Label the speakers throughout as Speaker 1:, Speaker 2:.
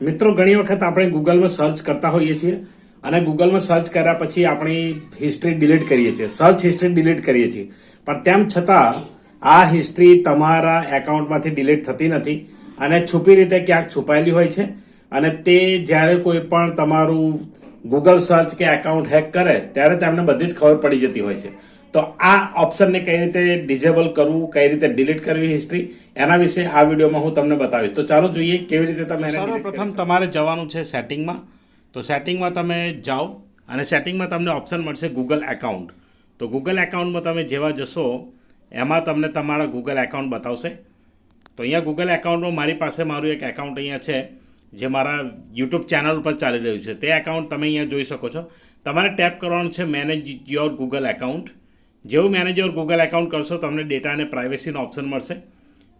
Speaker 1: મિત્રો, ઘણી વખત આપણે ગૂગલમાં સર્ચ કરતા હોઈએ છીએ અને ગૂગલમાં સર્ચ કર્યા પછી આપણી હિસ્ટ્રી ડિલીટ કરીએ છીએ. સર્ચ હિસ્ટ્રી ડિલીટ કરીએ છીએ. પણ તેમ છતાં, આ હિસ્ટ્રી તમારા એકાઉન્ટમાંથી ડિલીટ થતી નથી અને છુપી રીતે ક્યાંક છુપાયેલી હોય છે. અને તે જ્યારે કોઈ પણ તમારું ગૂગલ સર્ચ કે એકાઉન્ટ હેક કરે, ત્યારે તેમને બધી જ ખબર પડી જતી હોય છે. તો આ ઓપ્શનને કઈ રીતે ડિઝેબલ કરવું કઈ રીતે ડિલીટ કરવી હિસ્ટ્રી એના વિશે આ વિડીયોમાં હું તમને બતાવીશ. તો ચાલો જોઈએ કેવી રીતે તમે સર્વપ્રથમ તમારે જવાનું છે સેટિંગમાં તો સેટિંગમાં તમે જાઓ અને સેટિંગમાં તમને ઓપ્શન મળશે ગૂગલ એકાઉન્ટ તો ગૂગલ એકાઉન્ટમાં તમે જેવા જશો એમાં તમને તમારા ગૂગલ એકાઉન્ટ બતાવશે. તો અહીંયા ગૂગલ એકાઉન્ટમાં મારી પાસે મારું એક એકાઉન્ટ અહીંયા છે જે મારા યુટ્યુબ ચેનલ ઉપર ચાલી રહ્યું છે. તે એકાઉન્ટ તમે અહીંયા જોઈ શકો છો. તમારે ટેપ કરવાનું છે મેનેજ યોર ગૂગલ એકાઉન્ટ જેવું મેનેજર ગૂગલ એકાઉન્ટ કરશો, તમને ડેટા અને પ્રાઇવેસીનો ઓપ્શન મળશે.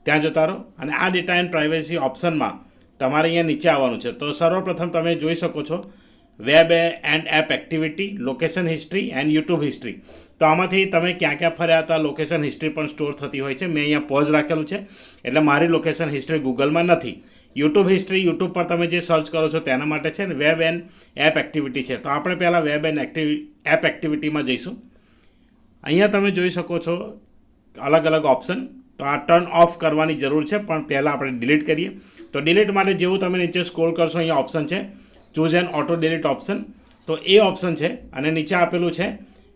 Speaker 1: ત્યાં જતા રહો. અને આ ડેટા એન્ડ પ્રાઇવેસી ઓપ્શનમાં તમારે અહીંયા નીચે આવવાનું છે. તો સર્વપ્રથમ તમે જોઈ શકો છો web and app activity location history and YouTube history તો આમાંથી તમે ક્યાં ક્યાં ફર્યા હતા લોકેશન હિસ્ટ્રી પણ સ્ટોર થતી હોય છે. મેં અહીંયા પોઝ રાખેલું છે. એટલે મારી લોકેશન હિસ્ટ્રી ગૂગલમાં નથી. યુટ્યુબ હિસ્ટ્રી યુટ્યુબ પર તમે જે સર્ચ કરો છો તેના માટે છે ને વેબ એન્ડ એપ એક્ટિવિટી છે. તો આપણે પહેલાં વેબ એન્ડ એક્ટિવિ એપ એક્ટિવિટીમાં જઈશું. અહીંયા તમે જોઈ શકો છો અલગ અલગ ઓપ્શન તો આ ટર્ન ઓફ કરવાની જરૂર છે, પણ પહેલાં આપણે ડિલીટ કરીએ. તો ડિલીટ માટે જેવું તમે નીચે સ્ક્રોલ કરશો, અહીંયા ઓપ્શન છે. Choose an auto delete option તો એ ઓપ્શન છે, અને નીચે આપેલું છે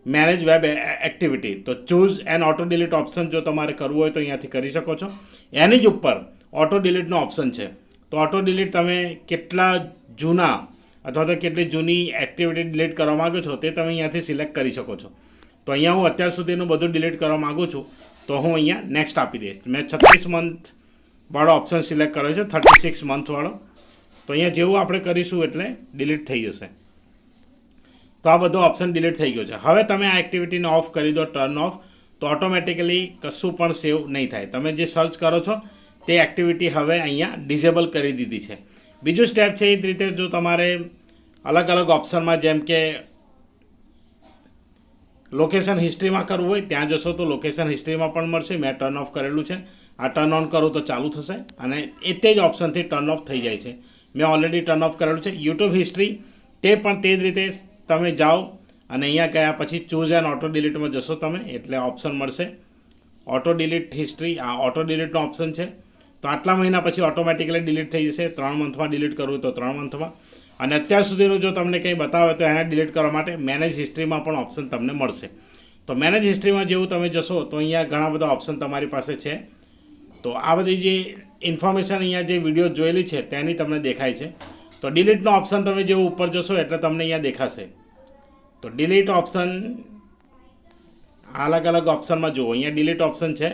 Speaker 1: મેનેજ વેબ એક્ટિવિટી તો choose an auto delete option જો તમારે કરવું હોય તો અહીંયાથી કરી શકો છો. એની જ ઉપર ઓટો ડિલીટનો ઓપ્શન છે. તો ઓટો ડિલીટ તમે કેટલા જૂના અથવા તો કેટલી જૂની એક્ટિવિટી ડિલીટ કરવા માગો છો તે તમે અહીંયાથી સિલેક્ટ કરી શકો છો. તો અહીંયા હું અત્યાર સુધીનું બધું ડિલીટ કરવા માગું છું. તો હું અહીંયા નેક્સ્ટ આપી દઈશ. મેં છત્રીસ મંથવાળો ઓપ્શન સિલેક્ટ કર્યો છે થર્ટી સિક્સ મંથવાળો તો અહીંયા જેવું આપણે કરીશું એટલે ડિલીટ થઈ જશે. તો આ બધો ઓપ્શન ડિલીટ થઈ ગયો છે. હવે તમે આ એક્ટિવિટીને ઓફ કરી દો ટર્ન ઓફ તો ઓટોમેટિકલી કશું પણ સેવ નહીં થાય. તમે જે સર્ચ કરો છો, તે એક્ટિવિટી હવે અહીંયા ડિઝેબલ કરી દીધી છે. બીજું સ્ટેપ છે એ જ રીતે જો તમારે અલગ અલગ ઓપ્શનમાં જેમ કે લોકેશન હિસ્ટ્રીમાં કરવું હોય, ત્યાં જશો તો લોકેશન હિસ્ટ્રીમાં પણ મળશે. મેં ટર્ન ઓફ કરેલું છે. આ ટર્ન ઓન કરું તો ચાલુ થશે અને એ તે જ ઓપ્શનથી ટર્ન ઓફ થઈ જાય છે. મેં ઓલરેડી ટર્ન ઓફ કરેલું છે. યુટ્યુબ હિસ્ટ્રી તે પણ તે જ રીતે તમે જાઓ અને અહીંયા ગયા પછી ચૂઝ એન્ડ ઓટો ડિલીટમાં જશો તમે, એટલે ઓપ્શન મળશે. ઓટો ડિલીટ હિસ્ટ્રી આ ઓટો ડિલીટનો ઓપ્શન છે. તો આટલા મહિના પછી ઓટોમેટિકલી ડિલીટ થઈ જશે. ત્રણ મંથમાં ડિલીટ કરવું તો ત્રણ મંથમાં અને અત્યાર સુધીનું જો તમને કંઈ બતાવે તો એને ડિલીટ કરવા માટે મેનેજ હિસ્ટ્રીમાં પણ ઓપ્શન તમને મળશે. તો મેનેજ હિસ્ટ્રીમાં જેવું તમે જશો તો અહીંયા ઘણા બધા ઓપ્શન તમારી પાસે છે. તો આ બધી જે ઇન્ફોર્મેશન અહીંયા જે વીડિયો જોયેલી છે તેની તમને દેખાય છે. તો ડિલીટનો ઓપ્શન તમે જેવું ઉપર જશો એટલે તમને અહીંયા દેખાશે. તો ડિલીટ ઓપ્શન અલગ અલગ ઓપ્શનમાં જુઓ. અહીંયા ડિલીટ ઓપ્શન છે.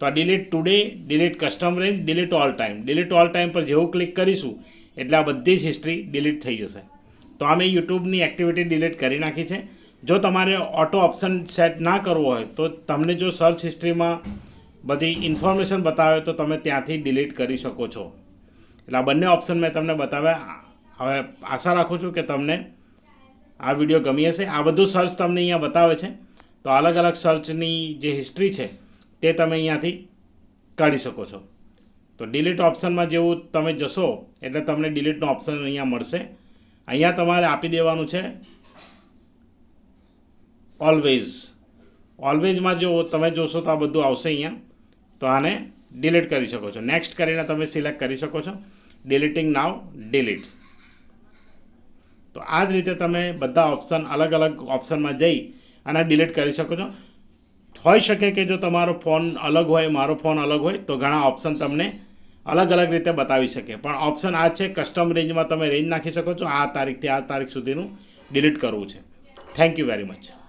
Speaker 1: તો આ delete today delete custom range delete all time delete all time પર જેવું ક્લિક કરીશું એટલે આ બધી જ હિસ્ટ્રી ડિલીટ થઈ જશે. તો આ મેં યુટ્યુબની એક્ટિવિટી ડિલીટ કરી નાખી છે. જો તમારે ઓટો ઓપ્શન સેટ ના કરવો હોય, તો તમને જો સર્ચ હિસ્ટ્રીમાં બધી ઇન્ફોર્મેશન બતાવે તો તમે ત્યાંથી ડિલીટ કરી શકો છો. એટલે આ બંને ઓપ્શન મેં તમને બતાવ્યા. હવે આશા રાખું છું કે તમને આ વીડિયો ગમી હશે. આ બધું સર્ચ તમને અહીંયા બતાવે છે. તો અલગ અલગ સર્ચની જે હિસ્ટ્રી છે, તે તમે અહીંયાથી કાઢી શકો છો. તો ડિલીટ ઓપ્શનમાં જેવું તમે જશો, એટલે તમને ડિલીટનો ઓપ્શન અહીંયા મળશે. અહીંયા તમારે આપી દેવાનું છે ઓલવેઝ ઓલવેઝમાં જો તમે જોશો તો આ બધું આવશે અહીંયા. તો આને ડિલીટ કરી શકો છો. નેક્સ્ટ કરીને તમે સિલેક્ટ કરી શકો છો. ડિલીટિંગ નાવ ડિલીટ તો આ જ રીતે તમે બધા ઓપ્શન અલગ અલગ ઓપ્શનમાં જઈ અને ડિલીટ કરી શકો છો. હોઈ શકે કે જો તમારો ફોન અલગ હોય, મારો ફોન અલગ હોય, તો ઘણા ઓપ્શન તમને અલગ અલગ રીતે બતાવી શકે. પણ ઓપ્શન આ છે કસ્ટમ રેન્જમાં તમે રેન્જ નાખી શકો છો. આ તારીખથી આ તારીખ સુધીનું ડિલીટ કરવું છે. Thank you very much